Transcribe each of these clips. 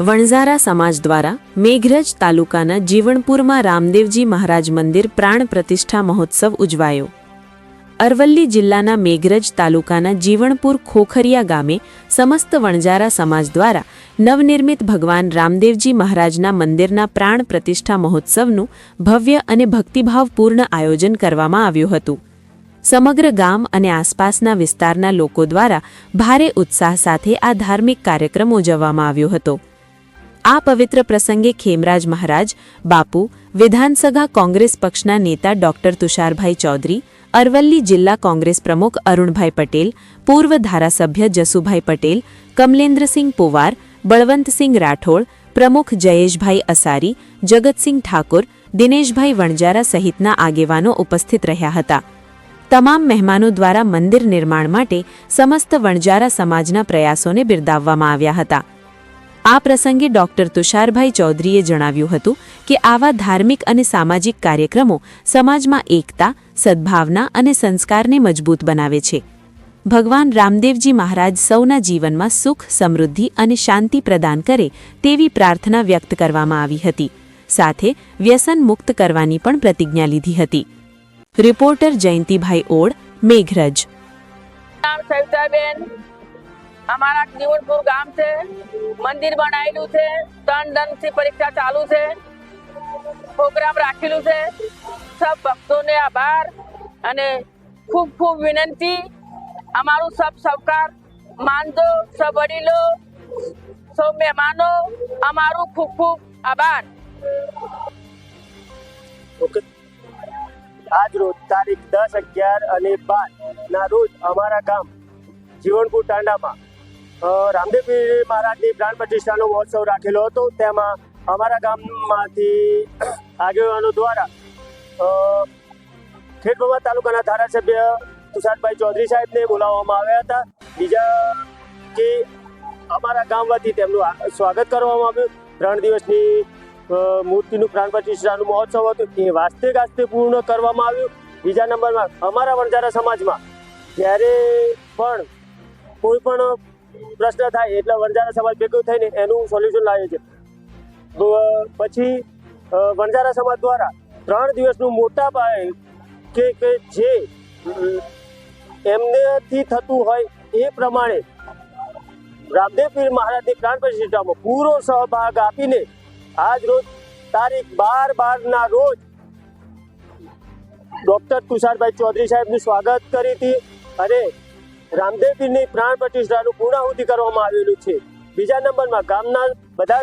વણઝારા સમાજ દ્વારા મેઘરજ તાલુકાના જીવણપુરમાં રામદેવજી મહારાજ મંદિર પ્રાણ પ્રતિષ્ઠા મહોત્સવ ઉજવાયો. અરવલ્લી જિલ્લાના મેઘરજ તાલુકાના જીવણપુર ખોખરિયા ગામે સમસ્ત વણઝારા સમાજ દ્વારા નવનિર્મિત ભગવાન રામદેવજી મહારાજના મંદિરના પ્રાણ પ્રતિષ્ઠા મહોત્સવનું ભવ્ય અને ભક્તિભાવપૂર્ણ આયોજન કરવામાં આવ્યું હતું. સમગ્ર ગામ અને આસપાસના વિસ્તારના લોકો દ્વારા ભારે ઉત્સાહ સાથે આ ધાર્મિક કાર્યક્રમ ઉજવવામાં આવ્યો હતો. આ પવિત્ર પ્રસંગે ખેમરાજ મહારાજ, બાપુ, વિધાનસભા કોંગ્રેસ પક્ષના નેતા ડોક્ટર તુષારભાઈ ચૌધરી, અરવલ્લી જિલ્લા કોંગ્રેસ પ્રમુખ અરુણભાઈ પટેલ, પૂર્વ ધારાસભ્ય જસુભાઈ પટેલ, કમલેન્દ્રસિંહ પુવાર, બળવંતસિંહ રાઠોડ, પ્રમુખ જયેશભાઈ અસારી, જગતસિંહ ઠાકુર, દિનેશભાઈ વણજારા સહિતના આગેવાનો ઉપસ્થિત રહ્યા હતા. તમામ મહેમાનો દ્વારા મંદિર નિર્માણ માટે સમસ્ત વણજારા સમાજના પ્રયાસોને બિરદાવવામાં આવ્યા હતા. આ પ્રસંગે ડોક્ટર તુષારભાઈ ચૌધરીએ જણાવ્યું હતું કે આવા ધાર્મિક અને સામાજિક કાર્યક્રમો સમાજમાં એકતા, સદ્ભાવના અને સંસ્કારને મજબૂત બનાવે છે. ભગવાન રામદેવજી મહારાજ સૌના જીવનમાં સુખ, સમૃદ્ધિ અને શાંતિ પ્રદાન કરે તેવી પ્રાર્થના વ્યક્ત કરવામાં આવી હતી. સાથે વ્યસન મુક્ત કરવાની પણ પ્રતિજ્ઞા લીધી હતી. રિપોર્ટર જયંતિભાઈ ઓળ, મેઘરજ. અમારા જીવનપુર ગામ છે. મંદિર બનાવેલું છે. ત્રણ દંડથી પરીક્ષા ચાલુ છે. પ્રોગ્રામ રાખેલું છે. સબ ભક્તોને આભાર અને ખૂબ ખૂબ વિનંતી. અમારું સબ સહકાર માનજો, સબ વડીલો, સૌ મહેમાનો, અમારું ખૂબ ખૂબ આભાર. આજ રોજ તારીખ દસ અગિયાર અને બાર ના રોજ અમારા ગામ જીવનપુર તાંડામાં રામદેવપીર મહારાજની પ્રાણ પ્રતિષ્ઠાનો મહોત્સવ રાખેલો હતો. તેમાં અમારા ગામમાંથી આગેવાનો દ્વારા અ, તાલુકાના ધારાસભ્ય તુષારભાઈ ચૌધરી સાહેબને બોલાવવામાં આવ્યા હતા. બીજા કે અમારા ગામ વતી તેમનું સ્વાગત કરવામાં આવ્યું. ત્રણ દિવસની મૂર્તિનું પ્રાણ પ્રતિષ્ઠાનું મહોત્સવ હતું. એ વાસ્તે ગાસ્તે પૂર્ણ કરવામાં આવ્યું. બીજા નંબરમાં અમારા વણજારા સમાજમાં જ્યારે પણ કોઈ પણ પ્રશ્ન થાય એટલે વણજારા સમાજ ભેગું થઈને એનું સોલ્યુશન લાવે છે. પછી વણઝારા સમાજ દ્વારા ત્રણ દિવસનું મોટા પાયે કે કે જે એમનેથી થતું હોય એ પ્રમાણે રામદેવ પીર મહારાજની પ્રાણ પ્રતિષ્ઠામાં પૂરો સહભાગ આપીને આજ રોજ તારીખ બાર બારના રોજ ડોક્ટર તુષારભાઈ ચૌધરી સાહેબનું સ્વાગત કરી હતી અને રામદેવ પીરની પ્રાણ પ્રતિષ્ઠાનું પૂર્ણાહુતિ કરવામાં આવેલું છે. બીજા નંબરમાં ગામના બધા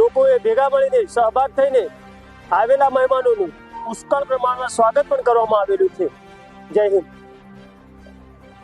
લોકોએ ભેગા મળીને સહભાગ થઈને આવેલા મહેમાનોનું પુષ્કળ પ્રમાણમાં સ્વાગત પણ કરવામાં આવેલું છે. જય હિન્દ.